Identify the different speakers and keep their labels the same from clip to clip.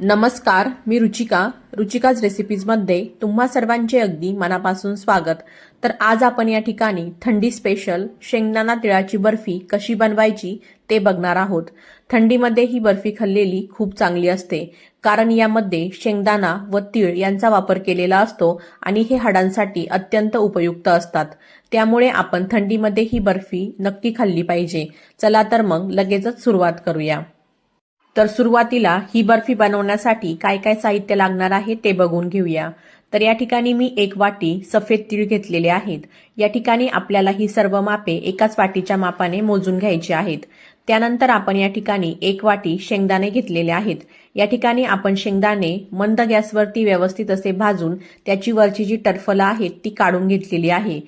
Speaker 1: नमस्कार मी रुचिका. रुचिकाज रेसिपीजमध्ये तुम्हा सर्वांचे अगदी मनापासून स्वागत. तर आज आपण या ठिकाणी थंडी स्पेशल शेंगदाणा तिळाची बर्फी कशी बनवायची ते बघणार आहोत. थंडीमध्ये ही बर्फी खाल्लेली खूप चांगली असते कारण यामध्ये शेंगदाणा व तीळ यांचा वापर केलेला असतो आणि हे हाडांसाठी अत्यंत उपयुक्त असतात. त्यामुळे आपण थंडीमध्ये ही बर्फी नक्की खाल्ली पाहिजे. चला तर मग लगेचच सुरुवात करूया. तर सुरुवातीला ही बर्फी बनवण्यासाठी काय काय साहित्य लागणार आहे ते बघून घेऊया. तर या ठिकाणी मी एक वाटी सफेद तीळ घेतलेले आहेत. या ठिकाणी आपल्याला ही सर्व मापे एकाच वाटीच्या मापाने मोजून घ्यायची आहेत. त्यानंतर आपण या ठिकाणी एक वाटी शेंगदाणे घेतलेले आहेत. या ठिकाणी आपण शेंगदाणे मंद गॅसवरती व्यवस्थित असे भाजून त्याची वरची जी टरफलं आहेत ती काढून घेतलेली आहे.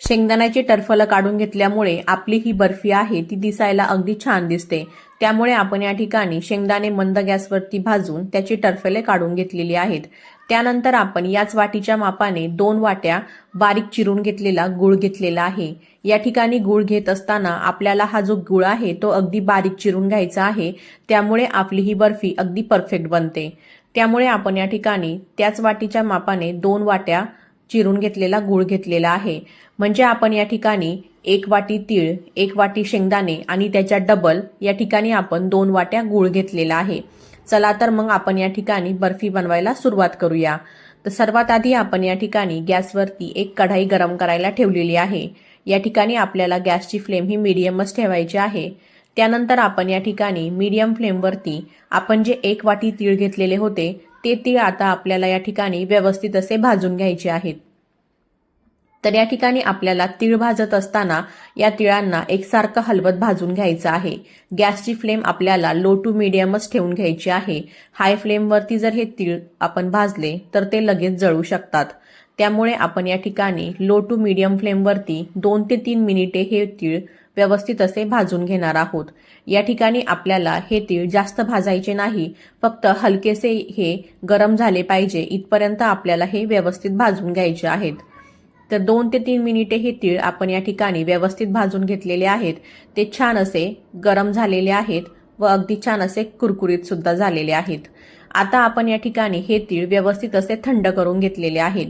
Speaker 1: शेंगदाण्याची टरफलं काढून घेतल्यामुळे आपली ही बर्फी आहे ती दिसायला अगदी छान दिसते. त्यामुळे आपण या ठिकाणी शेंगदाणे मंद गॅसवरती भाजून त्याची टरफले काढून घेतलेली आहेत. त्यानंतर आपण याच वाटीच्या मापाने दोन वाट्या बारीक चिरून घेतलेला गुळ घेतलेला आहे. या ठिकाणी गुळ घेत असताना आपल्याला हा जो गुळ आहे तो अगदी बारीक चिरून घ्यायचा आहे. त्यामुळे आपली ही बर्फी अगदी परफेक्ट बनते. त्यामुळे आपण या ठिकाणी त्याच वाटीच्या मापाने दोन वाट्या चिरून घेतलेला गुळ घेतलेला आहे. म्हणजे आपण या ठिकाणी एक वाटी तीळ एक वाटी शेंगदाणे आणि त्याच्या डबल या ठिकाणी आपण दोन वाट्या गुळ घेतलेला आहे. चला तर मग आपण या ठिकाणी बर्फी बनवायला सुरुवात करूया. तर सर्वात आधी आपण या ठिकाणी गॅसवरती एक कढाई गरम करायला ठेवलेली आहे. या ठिकाणी आपल्याला गॅसची फ्लेम ही मिडियमच ठेवायची आहे. त्यानंतर आपण या ठिकाणी मीडियम फ्लेमवरती आपण जे एक वाटी तीळ घेतलेले होते ते तीळ आता आपल्याला या ठिकाणी व्यवस्थित असे भाजून घ्यायचे आहेत. तर या ठिकाणी आपल्याला तीळ भाजत असताना या तिळांना एकसारखं हलवत भाजून घ्यायचं आहे. गॅसची फ्लेम आपल्याला लो टू मिडियमच ठेवून घ्यायची आहे. हाय फ्लेमवरती जर हे तीळ आपण भाजले तर ते लगेच जळू शकतात. त्यामुळे आपण या ठिकाणी लो टू मिडियम फ्लेमवरती दोन ते तीन मिनिटे हे तीळ व्यवस्थित असे भाजून घेणार आहोत. या ठिकाणी आपल्याला हे तीळ जास्त भाजायचे नाही फक्त हलकेसे हे गरम झाले पाहिजे. इथपर्यंत आपल्याला हे व्यवस्थित भाजून घ्यायचे आहेत. तर दोन ते तीन मिनिटे हे तीळ आपण या ठिकाणी व्यवस्थित भाजून घेतलेले आहेत. ते छान असे गरम झालेले आहेत व अगदी छान असे कुरकुरीत सुद्धा झालेले आहेत. आता आपण या ठिकाणी हे तीळ व्यवस्थित असे थंड करून घेतलेले आहेत.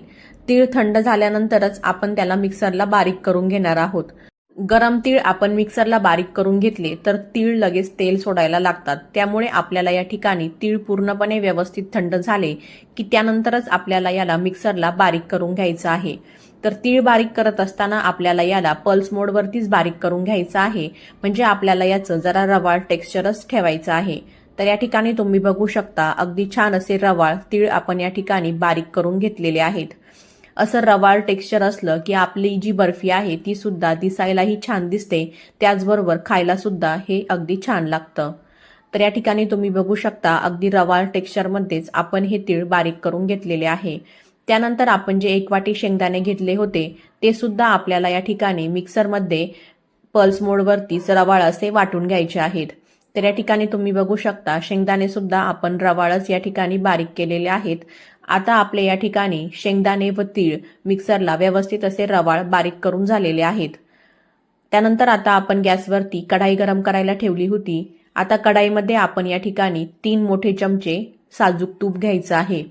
Speaker 1: तीळ थंड झाल्यानंतरच आपण त्याला मिक्सरला बारीक करून घेणार आहोत. गरम तीळ आपण मिक्सरला बारीक करून घेतले तर तीळ लगेच तेल सोडायला लागतात. त्यामुळे आपल्याला या ठिकाणी तीळ पूर्णपणे व्यवस्थित थंड झाले की त्यानंतरच आपल्याला याला मिक्सरला बारीक करून घ्यायचं आहे. तर तीळ बारीक करत असताना आपल्याला याला पल्स मोडवरतीच बारीक करून घ्यायचं आहे. म्हणजे आपल्याला याचं जरा रवाळ टेक्स्चरच ठेवायचं आहे. तर या ठिकाणी तुम्ही बघू शकता अगदी छान असे रवाळ तीळ आपण या ठिकाणी बारीक करून घेतलेले आहेत. असं रवाळ टेक्स्चर असलं की आपली जी बर्फी आहे ती सुद्धा दिसायलाही छान दिसते. त्याचबरोबर खायला सुद्धा हे अगदी छान लागतं. तर या ठिकाणी तुम्ही बघू शकता अगदी रवाळ टेक्स्चरमध्येच आपण हे तीळ बारीक करून घेतलेले आहे. त्यानंतर आपण जे एक वाटी शेंगदाणे घेतले होते ते सुद्धा आपल्याला या ठिकाणी मिक्सरमध्ये पल्स मोडवरतीच रवाळ असे वाटून घ्यायचे आहेत. तर या ठिकाणी तुम्ही बघू शकता शेंगदाणे सुद्धा आपण रवाळच या ठिकाणी बारीक केलेले आहेत. आता आपले या ठिकाणी शेंगदाणे व तीळ मिक्सरला व्यवस्थित असे रवाळ बारीक करून झालेले आहेत. त्यानंतर आता आपण गॅसवरती कढाई गरम करायला ठेवली होती. आता कढाईमध्ये आपण या ठिकाणी तीन मोठे चमचे साजूक तूप घ्यायचं आहे.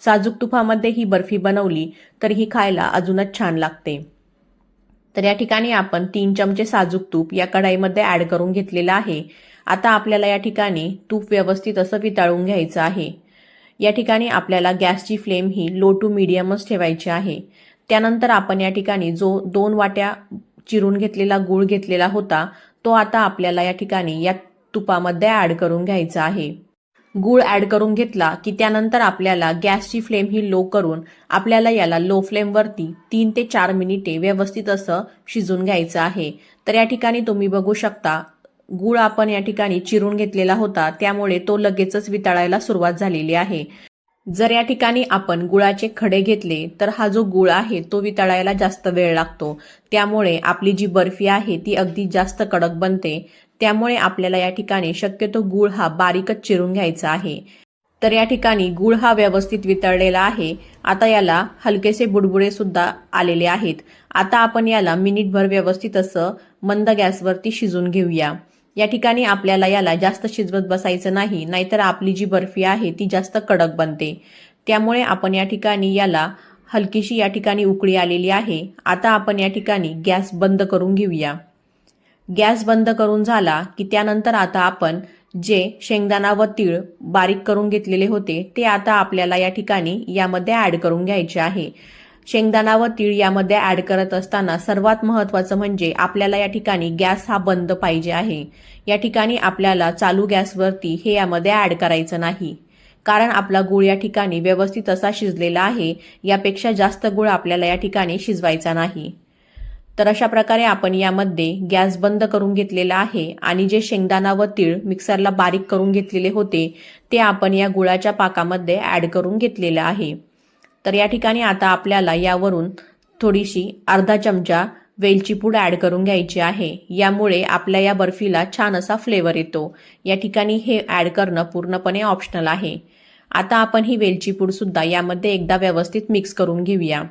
Speaker 1: साजूक तुपामध्ये ही बर्फी बनवली तर ही खायला अजूनच छान लागते. तर या ठिकाणी आपण तीन चमचे साजूक तूप या कढाईमध्ये ऍड करून घेतलेलं आहे. आता आपल्याला या ठिकाणी तूप व्यवस्थित असं वितळून घ्यायचं आहे. या ठिकाणी आपल्याला गॅसची फ्लेम ही लो टू मिडियमच ठेवायची आहे. त्यानंतर आपण या ठिकाणी जो दोन वाट्या चिरून घेतलेला गूळ घेतलेला होता तो आता आपल्याला या ठिकाणी या तुपामध्ये ऍड करून घ्यायचा आहे. गूळ ऍड करून घेतला की त्यानंतर आपल्याला गॅसची फ्लेम ही लो करून आपल्याला याला लो फ्लेमवरती तीन ते चार मिनिटे व्यवस्थित असं शिजून घ्यायचं आहे. तर या ठिकाणी तुम्ही बघू शकता गूळ आपण या ठिकाणी चिरून घेतलेला होता त्यामुळे तो लगेचच वितळायला सुरुवात झालेली आहे. जर या ठिकाणी आपण गुळाचे खडे घेतले तर हा जो गुळ आहे तो वितळायला जास्त वेळ लागतो. त्यामुळे आपली जी बर्फी आहे ती अगदी जास्त कडक बनते. त्यामुळे आपल्याला या ठिकाणी शक्यतो गुळ हा बारीकच चिरून घ्यायचा आहे. तर या ठिकाणी गुळ हा व्यवस्थित वितळलेला आहे. आता याला हलकेसे बुडबुडे सुद्धा आलेले आहेत. आता आपण याला मिनिटभर व्यवस्थित असं मंद गॅसवरती शिजून घेऊया. या ठिकाणी आपल्याला याला जास्त शिजवत बसायचं नाही नाहीतर आपली जी बर्फी आहे ती जास्त कडक बनते. त्यामुळे आपण या ठिकाणी याला हलकीशी या ठिकाणी उकळी आलेली आहे. आता आपण या ठिकाणी गॅस बंद करून घेऊया. गॅस बंद करून झाला की त्यानंतर आता आपण जे शेंगदाणा व तीळ बारीक करून घेतलेले होते ते आता आपल्याला या ठिकाणी यामध्ये ॲड करून घ्यायचे आहे. शेंगदाणा व तीळ यामध्ये ॲड करत असताना सर्वात महत्त्वाचं म्हणजे आपल्याला या ठिकाणी गॅस हा बंद पाहिजे आहे. या ठिकाणी आपल्याला चालू गॅसवरती हे यामध्ये ॲड करायचं नाही. कारण आपला गुळ या ठिकाणी व्यवस्थित असा शिजलेला आहे यापेक्षा जास्त गुळ आपल्याला या ठिकाणी शिजवायचा नाही. तर अशा प्रकारे आपण यामध्ये गॅस बंद करून घेतलेला आहे आणि जे शेंगदाणा व तीळ मिक्सरला बारीक करून घेतलेले होते ते आपण या गुळाच्या पाकामध्ये ॲड करून घेतलेलं आहे. तर या ठिकाणी आता आपल्याला यावरून थोडीशी अर्धा चमचा वेलची पूड ॲड करून घ्यायची आहे. यामुळे आपल्या या बर्फीला छान असा फ्लेवर येतो. या ठिकाणी हे ॲड करणं पूर्णपणे ऑप्शनल आहे. आता आपण ही वेलची पूडसुद्धा यामध्ये एकदा व्यवस्थित मिक्स करून घेऊया.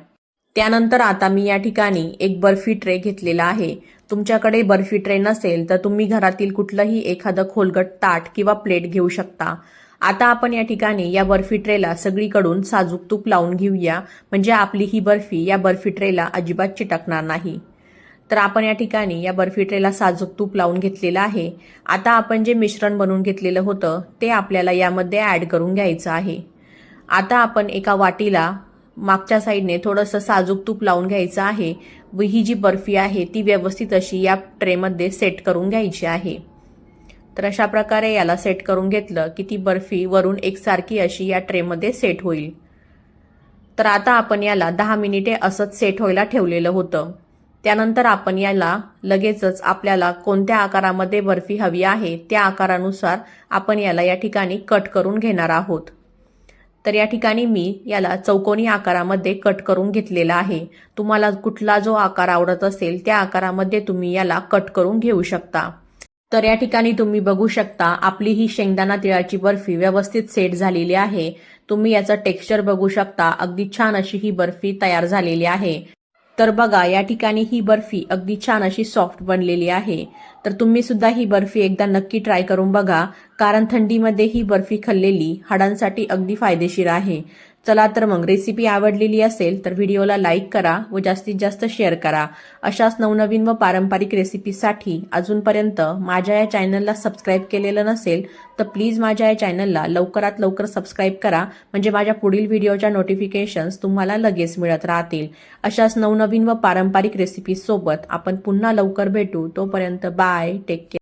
Speaker 1: त्यानंतर आता मी या ठिकाणी एक बर्फी ट्रे घेतलेला आहे. तुमच्याकडे बर्फी ट्रे नसेल तर तुम्ही घरातील कुठलंही एखादं खोलगट ताट किंवा प्लेट घेऊ शकता. आता आपण या ठिकाणी या बर्फी ट्रेला सगळीकडून साजूक तूप लावून घेऊया. म्हणजे आपली ही बर्फी या बर्फी ट्रेला अजिबात चिटकणार नाही. तर आपण या ठिकाणी या बर्फी ट्रेला साजूक तूप लावून घेतलेलं आहे. आता आपण जे मिश्रण बनवून घेतलेलं होतं ते आपल्याला यामध्ये ॲड करून घ्यायचं आहे. आता आपण एका वाटीला मागच्या साईडने थोडंसं साजूक तूप लावून घ्यायचं आहे. व ही जी बर्फी आहे ती व्यवस्थित अशी या ट्रेमध्ये सेट करून घ्यायची आहे. तर अशा प्रकारे याला सेट करून घेतलं की ती बर्फी वरून एकसारखी अशी या ट्रेमध्ये सेट होईल. तर आता आपण याला दहा मिनिटे असंच सेट व्हायला ठेवलेलं होतं. त्यानंतर आपण याला लगेचच आपल्याला कोणत्या आकारामध्ये बर्फी हवी आहे त्या आकारानुसार आपण याला या ठिकाणी कट करून घेणार आहोत. तर या ठिकाणी मी याला चौकोनी आकारामध्ये कट करून घेतलेला आहे. तुम्हाला कुठला जो आकार आवडत असेल त्या आकारामध्ये तुम्ही याला कट करून घेऊ शकता. तर या ठिकाणी तुम्ही बघू शकता आपली ही शेंगदाणा तिळाची बर्फी व्यवस्थित सेट झालेली आहे. तुम्ही याचं टेक्स्चर बघू शकता अगदी छान अशी ही बर्फी तयार झालेली आहे. तर बघा या ठिकाणी ही बर्फी अगदी छान अशी सॉफ्ट बनलेली आहे. तर तुम्ही सुद्धा ही बर्फी एकदा नक्की ट्राय करून बघा कारण थंडीमध्ये ही बर्फी खाल्लेली हाडांसाठी अगदी फायदेशीर आहे. चला तर मग रेसिपी आवडलेली असेल तर व्हिडिओला लाईक करा व जास्तीत जास्त शेअर करा. अशाच नवनवीन व पारंपरिक रेसिपीसाठी अजूनपर्यंत माझ्या या चॅनलला सबस्क्राईब केलेलं नसेल तर प्लीज माझ्या या चॅनलला लवकरात लवकर सबस्क्राईब करा. म्हणजे माझ्या पुढील व्हिडिओच्या नोटिफिकेशन्स तुम्हाला लगेच मिळत राहतील. अशाच नवनवीन व पारंपरिक रेसिपीसोबत आपण पुन्हा लवकर भेटू. तोपर्यंत बाय टेक केअर